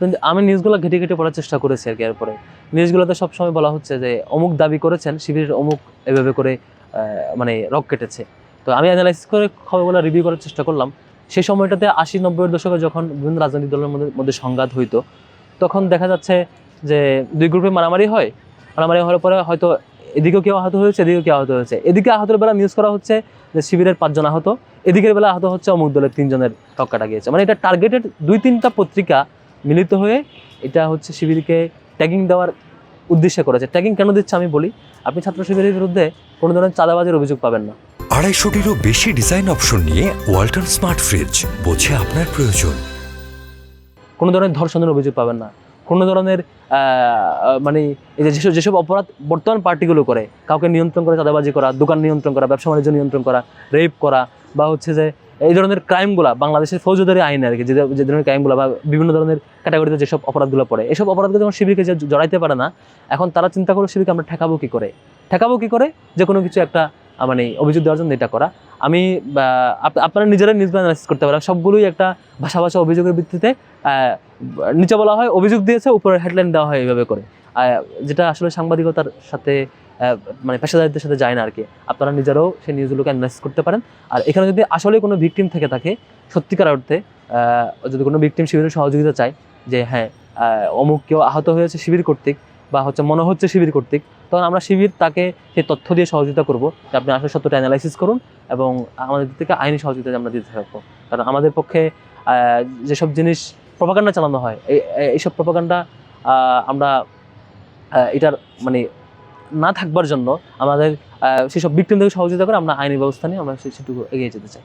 কিন্তু আমি নিউজগুলো ঘেটে ঘেটে পড়ার চেষ্টা করেছি আর কি এরপরে। নিউজগুলোতে সবসময় বলা হচ্ছে যে, অমুক দাবি করেছেন, শিবিরের অমুক এভাবে করে মানে রক কেটেছে। তো আমি অ্যানালাইসিস করে খবরগুলো রিভিউ করার চেষ্টা করলাম। সেই সময়টাতে আশি নব্বইয়ের দশকে যখন বিভিন্ন রাজনৈতিক দলের মধ্যে মধ্যে সংঘাত হইতো, তখন দেখা যাচ্ছে যে দুই গ্রুপে মারামারি হয়। মারামারি হওয়ার পরে হয়তো এদিকেও কেউ আহত হয়েছে, এদিকেও কেউ আহত হয়েছে। এদিকে আহতের বেলা নিউজ করা হচ্ছে যে শিবিরের পাঁচজন আহত, এদিকের বেলা আহত হচ্ছে অমুক দলের তিনজনের টক কাটা গিয়েছে। মানে এটা টার্গেটেড দুই তিনটা পত্রিকা মিলিত হয়ে এটা হচ্ছে শিবিরকে ট্যাগিং দেওয়ার উদ্দেশ্যে করেছে। ট্যাগিং কেন দিচ্ছে আমি বলি? আপনি ছাত্র শিবিরের বিরুদ্ধে কোনো ধরনের চাঁদাবাজির অভিযোগ পাবেন না। আড়াইশোটিরও বেশি ডিজাইন অপশন নিয়ে ওয়ালটন স্মার্ট ফ্রিজ বোঝে আপনার প্রয়োজন। কোনো ধরনের ধর্ষণের অভিযোগ পাবেন না। কোনো ধরনের মানে এই যে যেসব যেসব অপরাধ বর্তমান পার্টিগুলো করে কাউকে নিয়ন্ত্রণ করে চাঁদাবাজি করা দোকান নিয়ন্ত্রণ করা ব্যবসা বাণিজ্য নিয়ন্ত্রণ করা রেপ করা বা হচ্ছে যে এই ধরনের ক্রাইমগুলা বাংলাদেশের ফৌজদারি আইন আর কি যে ধরনের ক্রাইমগুলো বা বিভিন্ন ধরনের ক্যাটাগরিতে যেসব অপরাধগুলো পড়ে, এসব অপরাধগুলো যখন শিবিরকে যে জড়াইতে পারে না, এখন তারা চিন্তা করে শিবিরকে আমরা ঠেকাবো কী করে? ঠেকাবো কী করে? যে কোনো কিছু একটা মানে অভিযোগ দেওয়ার জন্য এটা করা। আমি আপনারা নিজেরাই নিউজ অ্যানালাইসিস করতে পারেন। সবগুলোই একটা ভাষা ভাষা অভিযোগের ভিত্তিতে নিচে বলা হয় অভিযোগ দিয়েছে, উপরে হেডলাইন দেওয়া হয় এইভাবে করে। যেটা আসলে সাংবাদিকতার সাথে মানে পেশাদারিত্বের সাথে যায় না আর কি। আপনারা নিজেরাও সেই নিউজগুলোকে অ্যানালাইসিস করতে পারেন। আর এখানে যদি আসলে কোনো ভিকটিম থেকে থাকে, সত্যিকার অর্থে যদি কোনো ভিকটিম শিবিরের সহযোগিতা চায়, যে হ্যাঁ অমুক কেউ আহত হয়েছে শিবির কর্তৃক বা হচ্ছে মনে হচ্ছে শিবির কর্তৃক, তখন আমরা শিবির তাকে সেই তথ্য দিয়ে সহযোগিতা করব যে আপনি আসলে সত্যটা অ্যানালাইসিস করুন এবং আমাদের থেকে আইনি সহযোগিতা আমরা দিতে থাকব। কারণ আমাদের পক্ষে যেসব জিনিস প্রপাগান্ডা চালানো হয়, এই, এই- এইসব প্রপাগান্ডা আমরা এটার মানে না থাকবার জন্য আমাদের সেসব বিক্রিমদেরকে সহযোগিতা করে আমরা আইনি ব্যবস্থা নিয়ে আমরা সেটুকু এগিয়ে যেতে চাই।